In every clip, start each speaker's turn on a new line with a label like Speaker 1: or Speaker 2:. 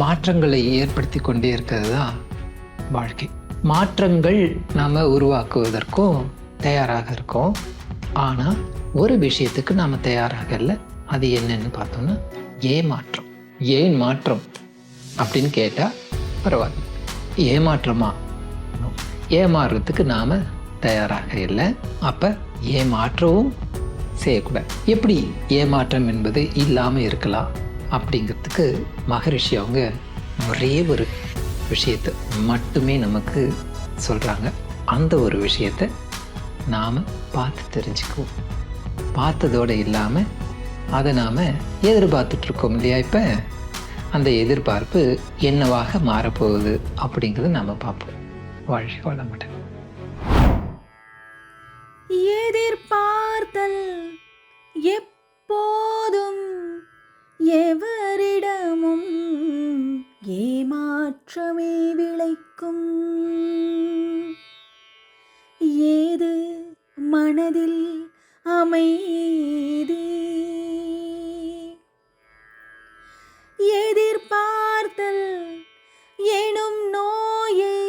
Speaker 1: மாற்றங்களை ஏற்படுத்தி கொண்டே இருக்கிறது தான் வாழ்க்கை. மாற்றங்கள் நாம் உருவாக்குவதற்கும் தயாராக இருக்கோம். ஆனால் ஒரு விஷயத்துக்கு நாம் தயாராக இல்லை. அது என்னன்னு பார்த்தோம்னா ஏமாற்றம் ஏன் மாற்றம்? அப்படின்னு கேட்டால் பரவாயில்ல. ஏமாற்றமா ஏமாறுறதுக்கு நாம் தயாராக இல்லை. அப்போ ஏமாற்றவும் செய்யக்கூடாது. எப்படி? ஏமாற்றம் என்பது இல்லாமல் இருக்கலாம். அப்படிங்கிறதுக்கு மகரிஷி அவங்க ஒரே ஒரு விஷயத்தை மட்டுமே நமக்கு சொல்கிறாங்க அந்த ஒரு விஷயத்தை நாம் பார்த்து தெரிஞ்சுக்குவோம். பார்த்ததோடு இல்லாமல் அதை நாம் எதிர்பார்த்துட்ருக்கோம் இல்லையா இப்போ? அந்த எதிர்பார்ப்பு என்னவாக மாறப்போகுது அப்படிங்கிறத நாம் பார்ப்போம். வாழ்க்கை வளமுடன்.
Speaker 2: ஏமாற்றமே விளைக்கும். ஏது மனதில் அமைதி? எதிர்பார்த்தல் எனும் நோயை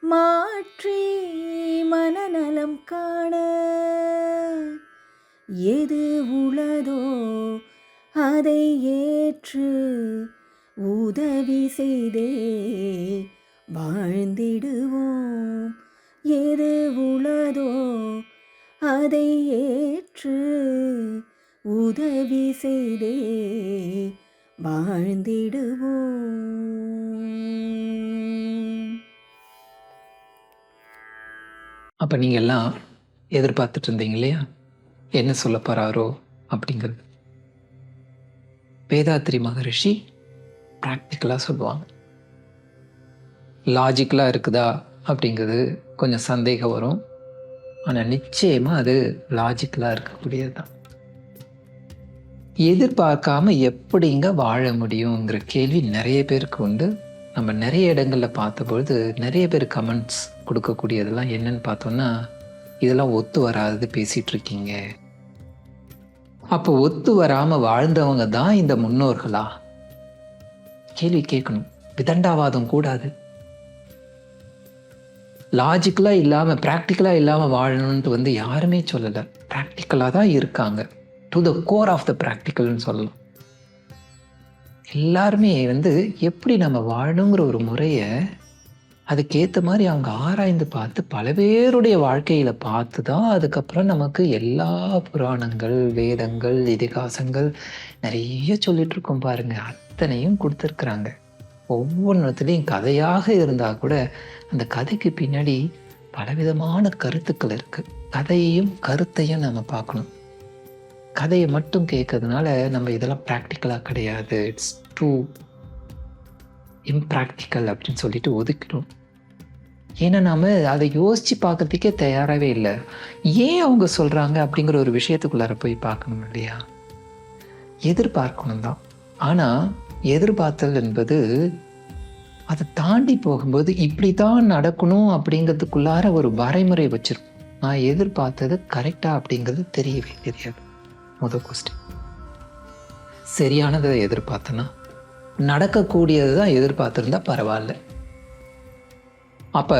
Speaker 2: மாற்றி மனநலம் காண. எது உளதோ அதை ஏற்று உதவி செய்தே வாழ்ந்திடுவோம். எது உளதோ அதை ஏற்று உதவி செய்தே வாழ்ந்திடுவோம்.
Speaker 1: அப்போ நீங்கள் எல்லாம் எதிர்பார்த்துட்டு இருந்தீங்க இல்லையா? என்ன சொல்ல போகிறாரோ அப்படிங்கிறது. வேதாத்ரி மகரிஷி ப்ராக்டிக்கலாக சொல்லுவாங்க. லாஜிக்கலாக இருக்குதா அப்படிங்கிறது கொஞ்சம் சந்தேகம் வரும். ஆனால் நிச்சயமாக அது லாஜிக்கலாக இருக்கக்கூடியது தான் எதிர்பார்க்காம எப்படிங்க வாழ முடியுங்கிற கேள்வி நிறைய பேருக்கு உண்டு. நம்ம நிறைய இடங்களில் பார்த்தபொழுது நிறைய பேர் கமெண்ட்ஸ் கொடுக்கக்கூடியதெல்லாம் என்னன்னு பார்த்தோம்னா இதெல்லாம் ஒத்து வராது பேசிகிட்டு இருக்கீங்க. அப்போ ஒத்து வராமல் வாழ்ந்தவங்க தான் இந்த முன்னோர்களா? கேள்வி கேட்கணும். விதண்டாவாதம் கூடாது. லாஜிக்கலாக இல்லாமல் ப்ராக்டிக்கலாக இல்லாமல் வாழணுன்ட்டு வந்து யாருமே சொல்லலை. ப்ராக்டிக்கலாக தான் இருக்காங்க. To the core of the ப்ராக்டிக்கல்னு சொல்லலாம். எல்லாருமே வந்து எப்படி நம்ம வாழணுங்கிற ஒரு முறையை அதுக்கேற்ற மாதிரி அவங்க ஆராய்ந்து பார்த்து பல பேருடைய வாழ்க்கையில் பார்த்து தான் அதுக்கப்புறம் நமக்கு எல்லா புராணங்கள் வேதங்கள் இதிகாசங்கள் நிறைய சொல்லிட்டு இருக்கோம் அத்தனையும் கொடுத்துருக்குறாங்க. ஒவ்வொன்றத்துலேயும் கதையாக இருந்தால் கூட அந்த கதைக்கு பின்னாடி பலவிதமான கருத்துக்கள் இருக்குது கதையையும் கருத்தையும் நம்ம பார்க்கணும். கதையை மட்டும் கேட்கறதுனால நம்ம இதெல்லாம் ப்ராக்டிக்கலாக கிடையாது. இட்ஸ் டூ இம்ப்ராக்டிக்கல் அப்படின்னு சொல்லிட்டு ஒதுக்கிடும் ஏன்னா நாம் அதை யோசித்து பார்க்கறதுக்கே தயாராகவே இல்லை. ஏன் அவங்க சொல்கிறாங்க அப்படிங்கிற ஒரு விஷயத்துக்குள்ளார போய் பார்க்கணும் இல்லையா? எதிர்பார்க்கணும் தான். ஆனால் எதிர்பார்த்தல் என்பது அதை தாண்டி போகும்போது இப்படி தான் நடக்கணும் அப்படிங்கிறதுக்குள்ளார ஒரு வரைமுறை வச்சிருக்கும். நான் எதிர்பார்த்தது கரெக்டாக அப்படிங்கிறது தெரியவே தெரியாது. முதல் கொஸ்டின் சரியானதை எதிர்பார்த்தனா நடக்கக்கூடியது தான் எதிர்பார்த்துருந்தா பரவாயில்ல. அப்போ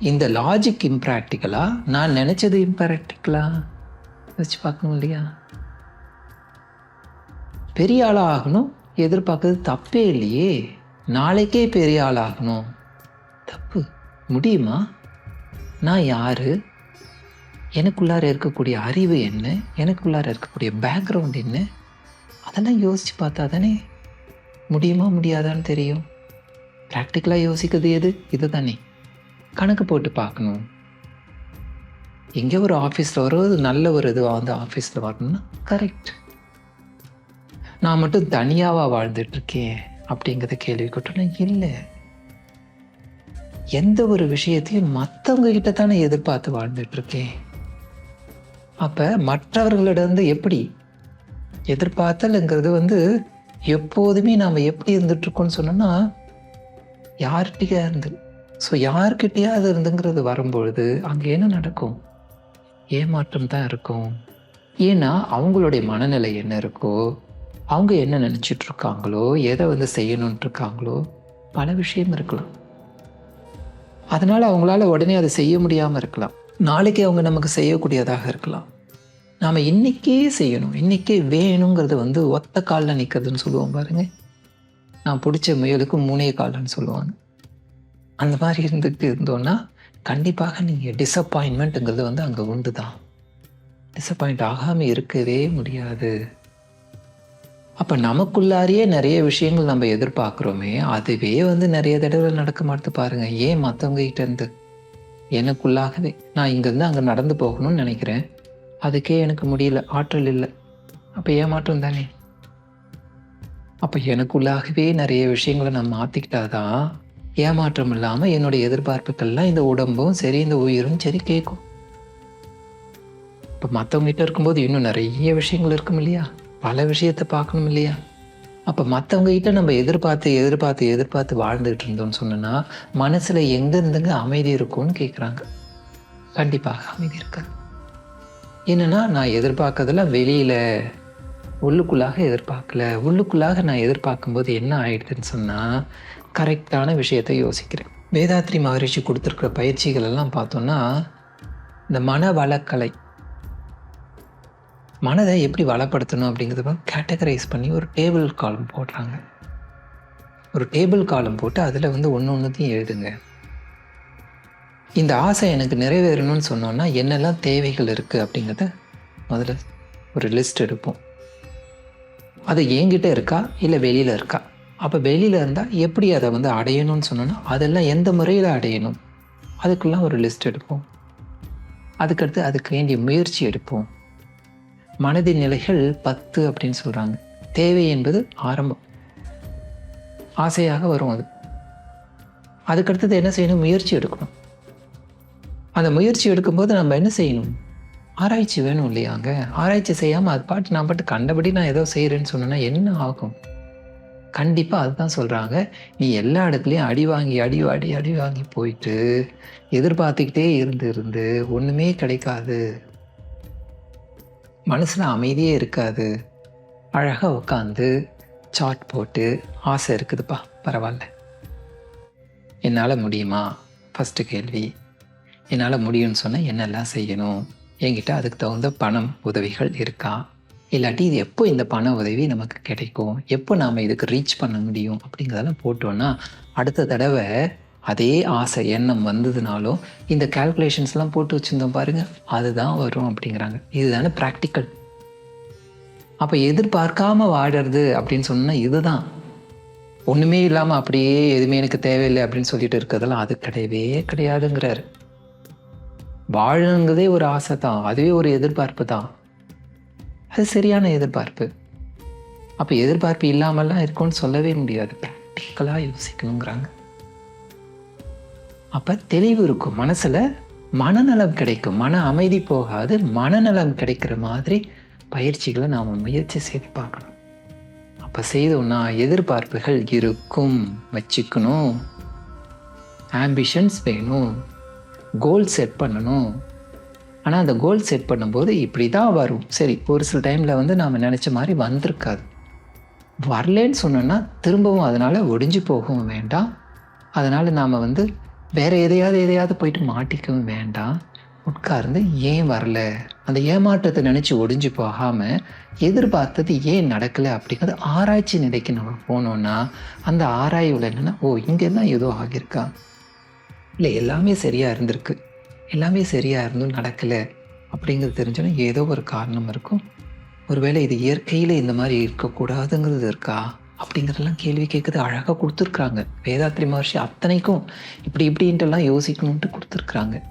Speaker 1: இந்த லாஜிக் இம்ப்ராக்டிக்கலா நான் நினச்சது இம்ப்ராக்டிக்கலா வச்சு பார்க்கணும் இல்லையா? பெரிய ஆளாக ஆகணும் எதிர்பார்க்கறது தப்பே இல்லையே. நாளைக்கே பெரிய ஆளாகணும். தப்பு. முடியுமா? நான் யாரு? எனக்குள்ளார இருக்கக்கூடிய அறிவு என்ன? எனக்குள்ளார இருக்கக்கூடிய பேக்ரவுண்ட் என்ன? அதெல்லாம் யோசித்து பார்த்தா தானே முடியுமா முடியாதான்னு தெரியும். ப்ராக்டிக்கலாக யோசிக்கிறது எது? இது தானே கணக்கு போட்டு பார்க்கணும். எங்கே ஒரு ஆஃபீஸில் வரும் நல்ல ஒரு இதுவாக வந்து ஆஃபீஸில் வரணும்னா கரெக்ட் நான் மட்டும் தனியாவா வாழ்ந்துட்டு இருக்கேன் அப்படிங்கிறத கேள்விக்குட்டோன்னா இல்லை. எந்த ஒரு விஷயத்தையும் மற்றவங்க கிட்ட தானே எதிர்பார்த்து வாழ்ந்துட்டு இருக்கேன் அப்போ மற்றவர்களிடம் எப்படி எதிர்பார்த்தல்ங்கிறது வந்து எப்போதுமே நாம் எப்படி இருந்துட்டு இருக்கோம்னு சொன்னோம்னா யார்கிட்டயா இருந்து ஸோ யார்கிட்டயா அது இருந்துங்கிறது வரும்பொழுது அங்கே என்ன நடக்கும்? ஏமாற்றம் தான் இருக்கும். ஏன்னா அவங்களுடைய மனநிலை என்ன இருக்கோ அவங்க என்ன நினச்சிட்டு இருக்காங்களோ எதை வந்து செய்யணுன்ட்டு இருக்காங்களோ பல விஷயம் இருக்கலாம். அதனால் அவங்களால உடனே அதை செய்ய முடியாமல் இருக்கலாம். நாளைக்கு அவங்க நமக்கு செய்யக்கூடியதாக இருக்கலாம். நாம் இன்றைக்கே செய்யணும். இன்றைக்கே வேணுங்கிறது வந்து ஒத்த காலில் நிற்கிறதுன்னு சொல்லுவோம் பாருங்கள் நான் பிடிச்ச முயலுக்கு மூணே காலன்னு சொல்லுவாங்க. அந்த மாதிரி இருந்துட்டு இருந்தோன்னா கண்டிப்பாக நீங்கள் டிசப்பாயின்மெண்ட்டுங்கிறது வந்து அங்கே உண்டு தான் டிசப்பாயிண்ட் ஆகாமல் இருக்கவே முடியாது. அப்போ நமக்குள்ளாரியே நிறைய விஷயங்கள் நம்ம எதிர்பார்க்குறோமே அதுவே வந்து நிறைய தடவை நடக்க மாட்டேது பாருங்கள் ஏன் மற்றவங்க கிட்டேருந்து எனக்குள்ளாகவே நான் இங்கேருந்து அங்கே நடந்து போகணும்னு நினைக்கிறேன். அதுக்கே எனக்கு முடியல ஆற்றல் இல்லை. அப்போ ஏமாற்றம் தானே? அப்போ எனக்குள்ளாகவே நிறைய விஷயங்களை நான் மாற்றிக்கிட்டாதான் ஏமாற்றம் இல்லாமல் என்னுடைய எதிர்பார்ப்புகள்லாம் இந்த உடம்பும் சரி இந்த உயிரும் சரி கேட்கும். இப்போ மற்றவங்ககிட்ட இருக்கும்போது இன்னும் நிறைய விஷயங்கள் இருக்கும் இல்லையா? பல விஷயத்தை பார்க்கணும் இல்லையா? அப்போ மற்றவங்க கிட்ட நம்ம எதிர்பார்த்து எதிர்பார்த்து எதிர்பார்த்து வாழ்ந்துகிட்டு இருந்தோம்னு சொன்னோன்னா மனசில் எங்கேருந்துங்க அமைதி இருக்கும்னு கேட்குறாங்க கண்டிப்பாக அமைதி இருக்காது. என்னென்னா நான் எதிர்பார்க்கறதெல்லாம் வெளியில் உள்ளுக்குள்ளாக எதிர்பார்க்கல. உள்ளுக்குள்ளாக நான் எதிர்பார்க்கும்போது என்ன ஆயிடுதுன்னு சொன்னால் கரெக்டான விஷயத்தை யோசிக்கிறேன். வேதாத்ரி மகரிஷி கொடுத்துருக்குற பயிற்சிகள் எல்லாம் பார்த்தோன்னா இந்த மன வளக்கலை மனதை எப்படி வளப்படுத்தணும் அப்படிங்கிறத கேட்டகரைஸ் பண்ணி ஒரு டேபிள் காலம் போடுறாங்க. ஒரு டேபிள் காலம் போட்டு அதில் வந்து ஒன்று ஒன்றுத்தையும் எழுதுங்க. இந்த ஆசை எனக்கு நிறைவேறணும்னு சொன்னோன்னா என்னெல்லாம் தேவைகள் இருக்குது அப்படிங்கிறத முதல்ல ஒரு லிஸ்ட் எடுப்போம். அது என்கிட்ட இருக்கா? இல்லை வெளியில் இருக்கா? அப்போ வெளியில் இருந்தால் எப்படி அதை வந்து அடையணும்னு சொன்னோன்னா அதெல்லாம் எந்த முறையில் அடையணும்? அதுக்கெல்லாம் ஒரு லிஸ்ட் எடுப்போம். அதுக்கடுத்து அதுக்கு வேண்டிய முயற்சி எடுப்போம். மனதின் நிலைகள் பத்து அப்படின்னு சொல்கிறாங்க தேவை என்பது ஆரம்பம். ஆசையாக வரும் அது. அதுக்கடுத்தது என்ன செய்யணும்? முயற்சி எடுக்கணும். அந்த முயற்சி எடுக்கும்போது நம்ம என்ன செய்யணும்? ஆராய்ச்சி வேணும் இல்லையாங்க? ஆராய்ச்சி செய்யாமல் அது பாட்டு நான் பாட்டு கண்டபடி நான் ஏதோ செய்கிறேன்னு சொன்னேன்னா என்ன ஆகும்? கண்டிப்பாக அதுதான் சொல்கிறாங்க நீ எல்லா இடத்துலையும் அடி வாங்கி அடி அடி அடி வாங்கி போயிட்டு எதிர்பார்த்துக்கிட்டே இருந்து இருந்து ஒன்றுமே கிடைக்காது. மனசில் அமைதியே இருக்காது. அழகாக உட்காந்து சாட் போட்டு ஆசை இருக்குதுப்பா பரவாயில்ல என்னால் முடியுமா? ஃபஸ்ட்டு கேள்வி. என்னால் முடியும்னு சொன்னால் என்னெல்லாம் செய்யணும்? என்கிட்ட அதுக்கு தகுந்த பணம் உதவிகள் இருக்கா? இல்லாட்டி இது எப்போ இந்த பண உதவி நமக்கு கிடைக்கும்? எப்போ நாம் இதுக்கு ரீச் பண்ண முடியும்? அப்படிங்கிறதெல்லாம் போட்டோன்னா அடுத்த தடவை அதே ஆசை எண்ணம் வந்ததுனாலும் இந்த கால்குலேஷன்ஸ்லாம் போட்டு வச்சுருந்தோம் பாருங்கள் அதுதான் வரும் அப்படிங்கிறாங்க. இதுதானே ப்ராக்டிக்கல் அப்போ எதிர்பார்க்காம வாடுறது அப்படின்னு சொன்னால் இதுதான். ஒன்றுமே இல்லாமல் அப்படியே எதுவுமே எனக்கு தேவையில்லை அப்படின்னு சொல்லிட்டு இருக்கிறதெல்லாம் அது கிடையவே கிடையாதுங்கிறாரு. வாழணுங்கிறதே ஒரு ஆசை தான். அதுவே ஒரு எதிர்பார்ப்பு தான். அது சரியான எதிர்பார்ப்பு. அப்போ எதிர்பார்ப்பு இல்லாமல்லாம் இருக்கும்னு சொல்லவே முடியாது. ப்ராக்டிக்கலாக யோசிக்கணுங்கிறாங்க. அப்போ தெளிவு இருக்கும். மனசில் மனநலம் கிடைக்கும். மன அமைதி போகாது. மனநலம் கிடைக்கிற மாதிரி பயிற்சிகளை நாம் முயற்சி செய்து பார்க்கணும். அப்போ செய்தோம்னா எதிர்பார்ப்புகள் இருக்கும். வச்சுக்கணும். ஆம்பிஷன்ஸ் வேணும். கோல் செட் பண்ணணும். ஆனால் அந்த கோல் செட் பண்ணும்போது இப்படி தான் வரும். சரி ஒரு சில டைமில் வந்து நாம் நினச்ச மாதிரி வந்திருக்காது. வரலேன்னு சொன்னோன்னா திரும்பவும் அதனால் ஒடிஞ்சு போகவும் வேண்டாம். அதனால் நாம் வந்து வேறு எதையாவது எதையாவது போயிட்டு மாட்டிக்கவும் வேண்டாம். உட்கார்ந்து ஏன் வரல? அந்த ஏமாற்றத்தை நினச்சி ஒடிஞ்சு போகாமல் எதிர்பார்த்தது ஏன் நடக்கலை அப்படிங்கிறது ஆராய்ச்சி நிலைக்கு நம்ம போனோன்னா அந்த ஆராய்வில் என்னென்னா ஓ இங்கே தான் ஏதோ ஆகியிருக்கா? இல்லை எல்லாமே சரியாக இருந்திருக்கு. எல்லாமே சரியாக இருந்தும் நடக்கலை அப்படிங்கிறது தெரிஞ்சோன்னா ஏதோ ஒரு காரணம் இருக்கும். ஒருவேளை இது இயற்கையில் இந்த மாதிரி இருக்கக்கூடாதுங்கிறது இருக்கா? அப்படிங்கிறதெல்லாம் கேள்வி கேட்குறது அழகாக கொடுத்துருக்குறாங்க. வேதாத்ரி மகர்ஷி அத்தனைக்கும் இப்படி இப்படின்ட்டுலாம் யோசிக்கணுன்ட்டு கொடுத்துருக்குறாங்க.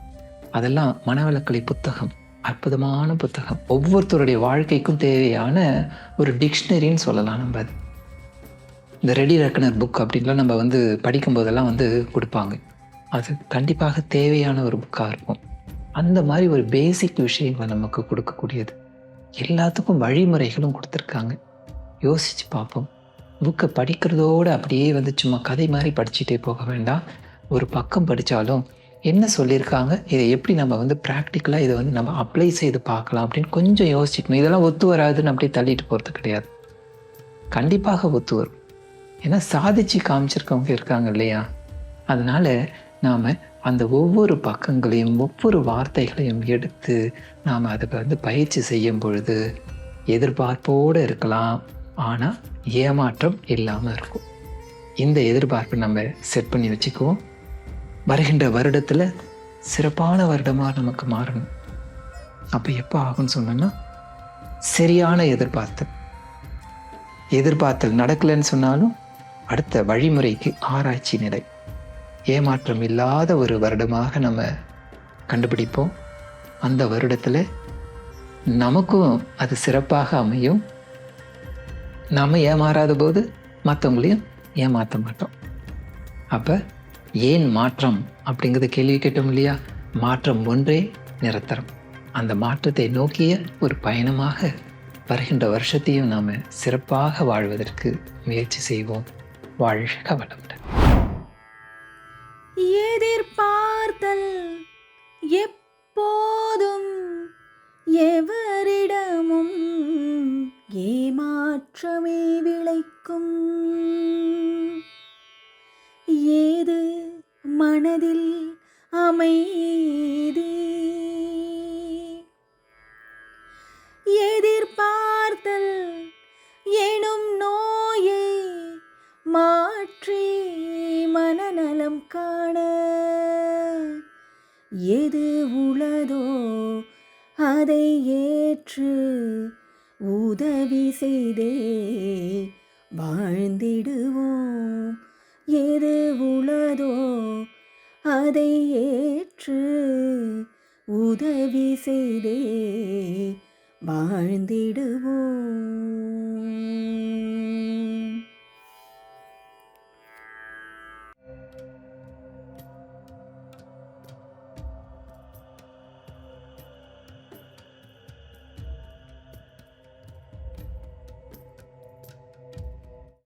Speaker 1: அதெல்லாம் மனவளக்கலை புத்தகம் அற்புதமான புத்தகம். ஒவ்வொருத்தருடைய வாழ்க்கைக்கும் தேவையான ஒரு டிக்ஷனரின்னு சொல்லலாம் நம்ம அது. இந்த ரெடி ரெக்கனர் புக் அப்படின்லாம் நம்ம வந்து படிக்கும்போதெல்லாம் வந்து கொடுப்பாங்க. அது கண்டிப்பாக தேவையான ஒரு புக்காக இருக்கும். அந்த மாதிரி ஒரு பேசிக் விஷயங்களை நமக்கு கொடுக்கக்கூடியது. எல்லாத்துக்கும் வழிமுறைகளும் கொடுத்துருக்காங்க. யோசித்து பார்ப்போம். புக்கை படிக்கிறதோடு அப்படியே வந்து சும்மா கதை மாதிரி படிச்சுட்டே போக வேண்டாம். ஒரு பக்கம் படித்தாலும் என்ன சொல்லியிருக்காங்க? இதை எப்படி நம்ம வந்து ப்ராக்டிக்கலாக இதை வந்து நம்ம அப்ளை செய்து பார்க்கலாம் அப்படின்னு கொஞ்சம் யோசிச்சுக்கணும். இதெல்லாம் ஒத்து வராதுன்னு அப்படியே தள்ளிட்டு போகிறது கிடையாது. கண்டிப்பாக ஒத்து வரும். ஏன்னா சாதிச்சு காமிச்சிருக்கவங்க இருக்காங்க இல்லையா? அதனால் நாம் அந்த ஒவ்வொரு பக்கங்களையும் ஒவ்வொரு வார்த்தைகளையும் எடுத்து நாம் அதை வந்து பயிற்சி செய்யும் பொழுது எதிர்பார்ப்போடு இருக்கலாம். ஆனால் ஏமாற்றம் இல்லாமல் இருக்கும். இந்த எதிர்பார்ப்பை நம்ம செட் பண்ணி வச்சுக்குவோம். வருகின்ற வருடத்தில் சிறப்பான வருடமாக நமக்கு மாறணும். அப்போ எப்போ ஆகும்னு சொன்னோன்னா சரியான எதிர்பார்த்தல். எதிர்பார்த்தல் நடக்கலைன்னு சொன்னாலும் அடுத்த வழிமுறைக்கு ஆராய்ச்சி நிலை. ஏமாற்றம் இல்லாத ஒரு வருடமாக நம்ம கண்டுபிடிப்போம். அந்த வருடத்தில் நமக்கும் அது சிறப்பாக அமையும். நாம் ஏமாறாத போது மற்றவங்களையும் ஏமாற்ற மாட்டோம். அப்போ ஏன் மாற்றம் அப்படிங்கிறத கேள்வி கேட்டோம் இல்லையா? மாற்றம் ஒன்றே நிரந்தரம். அந்த மாற்றத்தை நோக்கிய ஒரு பயணமாக வருகின்ற வருஷத்தையும் நாம் சிறப்பாக வாழ்வதற்கு முயற்சி செய்வோம். வாழ்க வளமுடன்.
Speaker 2: எது உளதோ அதை ஏற்று உதவி செய்தே வாழ்ந்திடுவோம். எது உளதோ அதை ஏற்று உதவி செய்தே வாழ்ந்திடுவோம்.